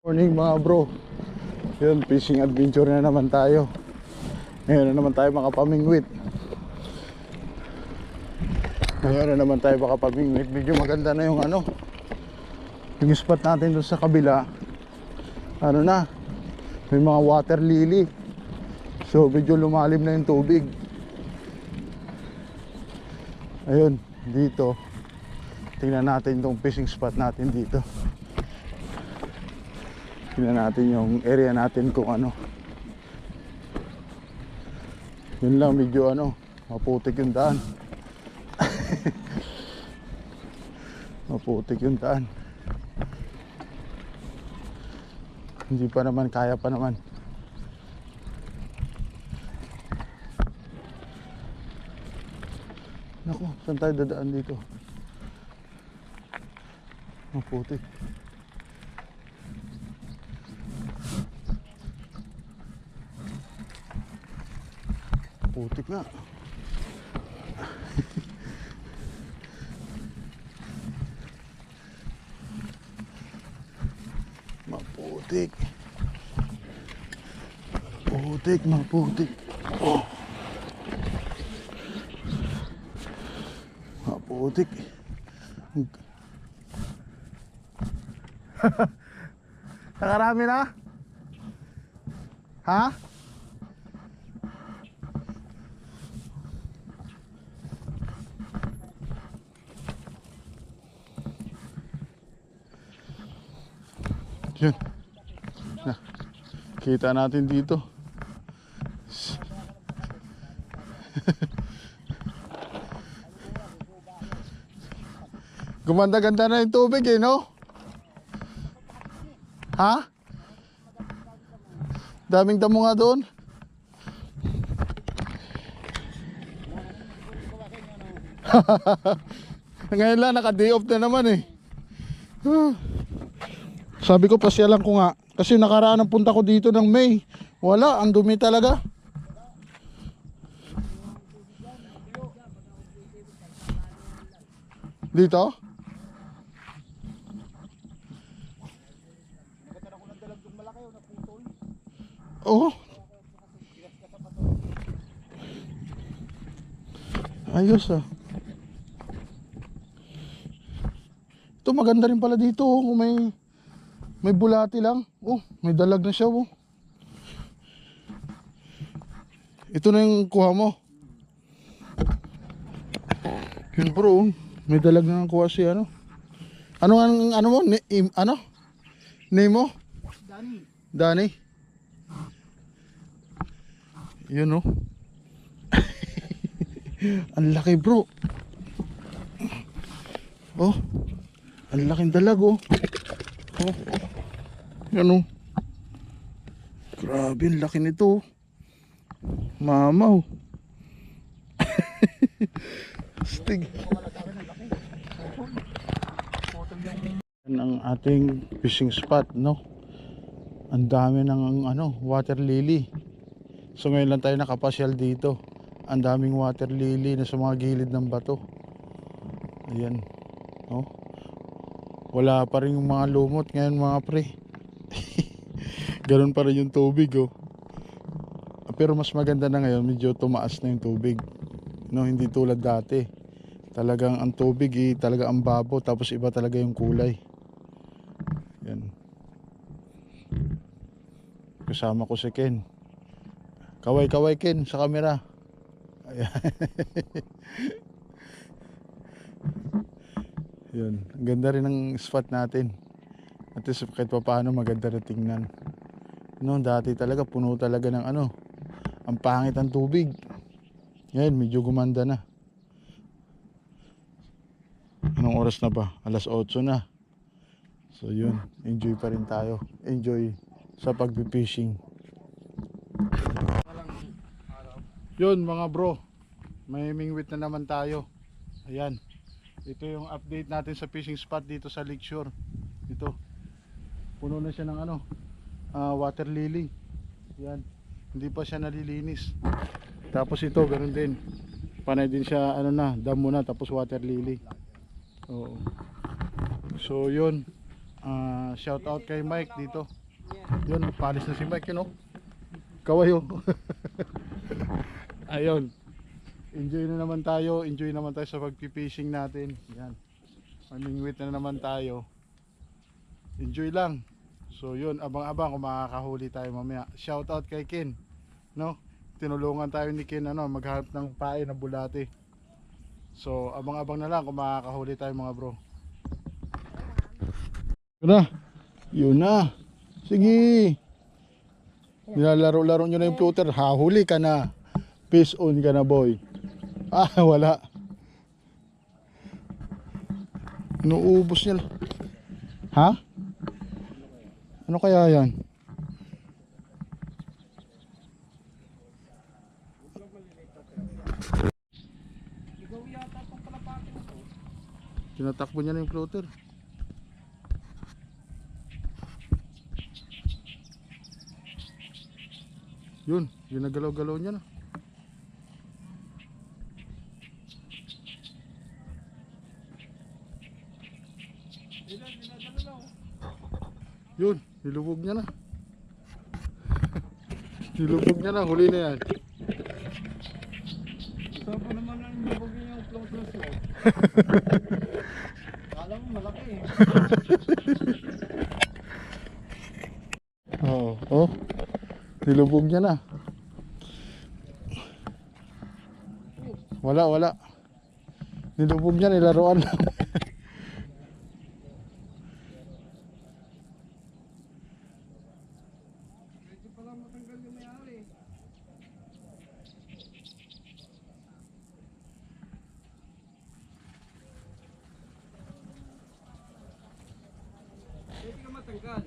Morning mga bro. Yun, fishing adventure na naman tayo. Ngayon na naman tayo makapamingwit. Ngayon na naman tayo makapamingwit. Medyo maganda na yung ano Yung spot natin doon sa kabila. Ano na May mga water lily. So medyo lumalim na yung tubig. Ayun, dito. Tingnan natin itong fishing spot natin dito Tingnan natin yung area natin kung ano. Yun lang medyo ano, maputik yung daan. maputik yung daan. Hindi pa naman, kaya pa naman. Naku, saan tayo dadaan dito? Maputik. Putik nga. maputik. Putik, maputik. Oh. Maputik. Nakarami na? Ha? Yun. Na. Kita natin dito. Gumanda-ganda na yung tubig eh, no? Ha? Daming damo nga doon. Ngayon lang, naka-day off na naman eh. Sabi ko pasyalan ko nga kasi nakaraan ang punta ko dito ng May. Wala, ang dumi talaga. Dito? Oo. Ayos ah. Ito maganda rin pala dito oh, kung may may bulati lang. Oh, may dalag na siya oh. Ito na yung kuha mo. Yun bro, oh. may dalag na kuha si ano. Ano ang ano mo? Ni, im- ano? Name mo? Dani. Dani? Yun oh. ang laki bro. Oh. Ang laking dalag oh. Oh. Yan oh. Grabe, ang laki nito oh. Mamaw. Stig. Yan ang ating fishing spot, no? Ang dami ng ano, water lily. So ngayon lang tayo nakapasyal dito. Ang daming water lily na sa mga gilid ng bato. Ayan. No? Wala pa rin yung mga lumot ngayon mga pre. Ganun pa rin yung tubig oh. Pero mas maganda na ngayon, medyo tumaas na yung tubig. No, hindi tulad dati. Talagang ang tubig eh, talaga ang babo tapos iba talaga yung kulay. Yan. Kasama ko si Ken. Kaway-kaway Ken sa camera. Ayan. Yun. Ganda rin ng spot natin. At least kahit pa paano maganda rin tingnan. No, dati talaga puno talaga ng ano. Ang pangit ang tubig. Ngayon medyo gumanda na. Anong oras na ba? Alas 8 na. So yun, enjoy pa rin tayo. Enjoy sa pagpipishing. Yun mga bro, may mingwit na naman tayo. Ayan. Ito yung update natin sa fishing spot dito sa Lakeshore. Ito. Puno na siya ng ano, ah, water lily. Yan. Hindi pa siya nalilinis. Tapos ito, ganun din. Panay din siya, ano na, damo na, tapos water lily. Oo. So, yun. Ah, shout out kay Mike dito. Yun, palis na si Mike yun oh. Kawayo. Ayun. Enjoy na naman tayo. Enjoy naman tayo sa pagpipishing natin. Yan. Mamingwit na naman tayo. Enjoy lang. So yun, abang-abang kung makakahuli tayo mamaya. Shout out kay Ken. No? Tinulungan tayo ni Ken ano, maghanap ng pae na bulate. So abang-abang na lang kung makakahuli tayo mga bro. Yun na. Yun na. Sige. Nilalaro-laro nyo na yung floater. Hahuli ka na. Peace on ka na boy. Ah, wala. Inuubos niya. Ha? Ano kaya yan? Tinatakbo niya na yung floater. Yun, yun nagalaw-galaw niya na. Yun, nilubog niya na. nilubog niya na, huli na yan. Saan pa naman ang nabugin yung float-float mo? Kala mo malaki eh. Oo, oh, nilubog niya na. Wala, wala. Nilubog niya, nilaruan lang. Medyo pala matanggal yung may-ari. Pwede ka matanggal.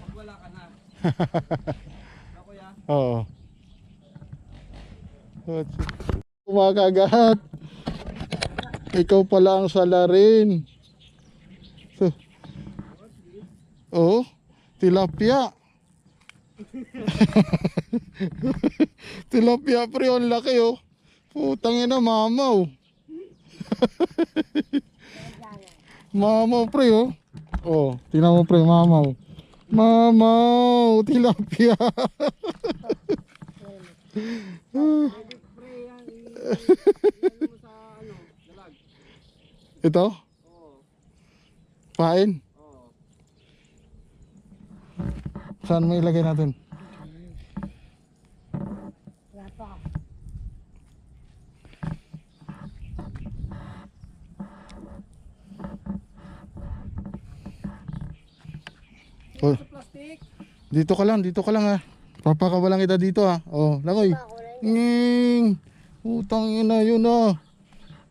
Pag wala ka na. Ako ya. Oo. Kumakagat. Ikaw pala ang salarin. Oo. Tilapia. Tilapia pre, ang laki oh. Putang ina, mamaw. mamaw pre oh. Oh, tingnan mo pre, mamaw. Mamaw, tilapia. Ito, pain. Saan mo ilagay natin? Oh, dito ka lang, dito ka lang ha. Papakawalan kita dito ha. Oh, langoy. Nging. Utang ina, yun na.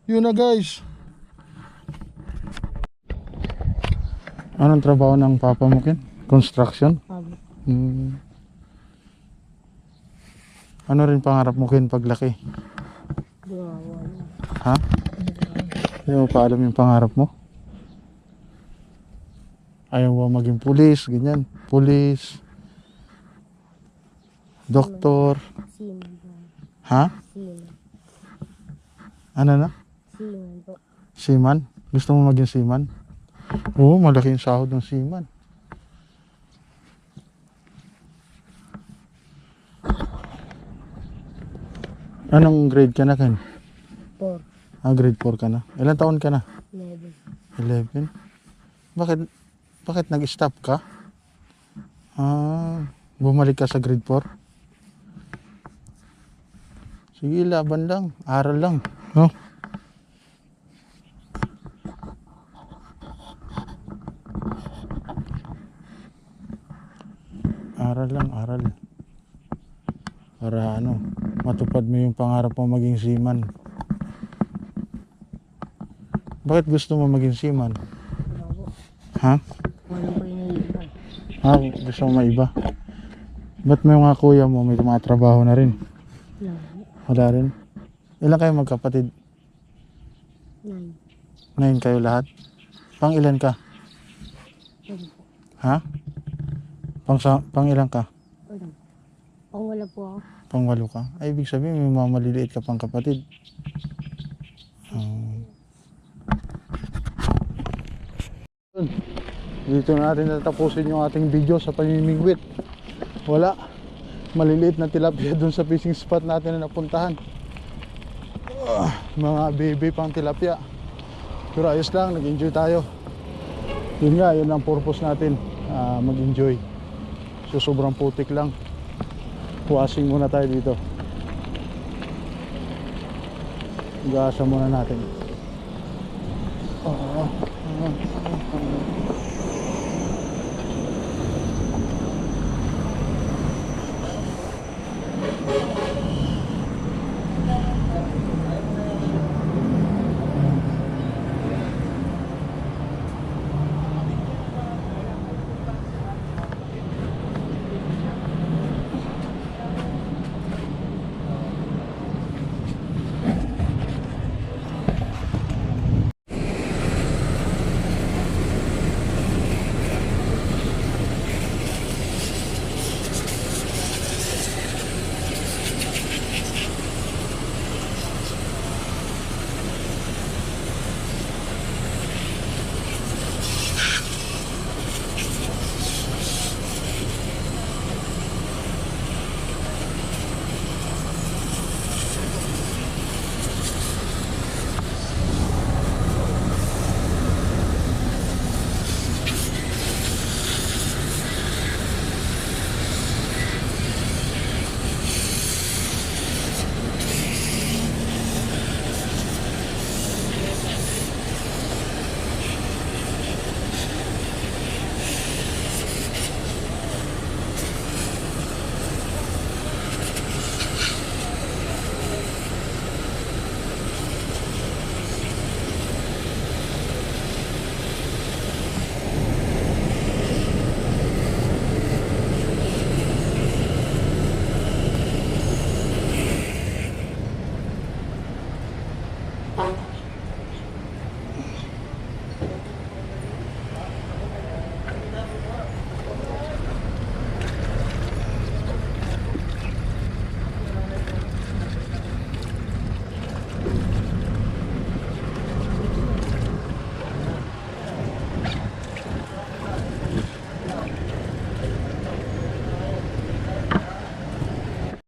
Yun na guys. Anong trabaho ng papa mo, Ken? Construction? Hmm. Ano rin pangarap mo, Ken, paglaki? Ha? Hindi mo pa alam yung pangarap mo? Ayaw mo maging pulis, ganyan. Pulis. Doktor. Ha? Ano na? Seaman? Gusto mo maging seaman? Oo, malaki yung sahod ng seaman. Anong grade ka na, Ken? Four. Ah, grade 4 ka na. Ilan taon ka na? Eleven. 11? Bakit, bakit nag-stop ka? Ah, bumalik ka sa grade 4? Sige, laban lang. Aral lang. No? Aral lang, aral. Para ano, matupad mo yung pangarap mo maging seaman. Bakit gusto mo maging seaman? Ha? Ha? Gusto mo maiba? Ba't may mga kuya mo may mga trabaho na rin? Wala rin? Ilan kayo magkapatid? Nine. Nine kayo lahat? Pang ilan ka? Ha? Pang, sa, pang ilan ka? Pang wala po ako. Pang walo ka? Ay, ibig sabihin may mga maliliit ka pang kapatid. Um, dito na natin natapusin yung ating video sa pamimingwit wala. Maliliit na tilapia dun sa fishing spot natin na napuntahan. Ah, mga baby pang tilapia. Pero ayos lang nag enjoy tayo. Yun nga yun ang purpose natin ah, mag enjoy so sobrang putik lang. Washing muna tayo dito. Gasa muna natin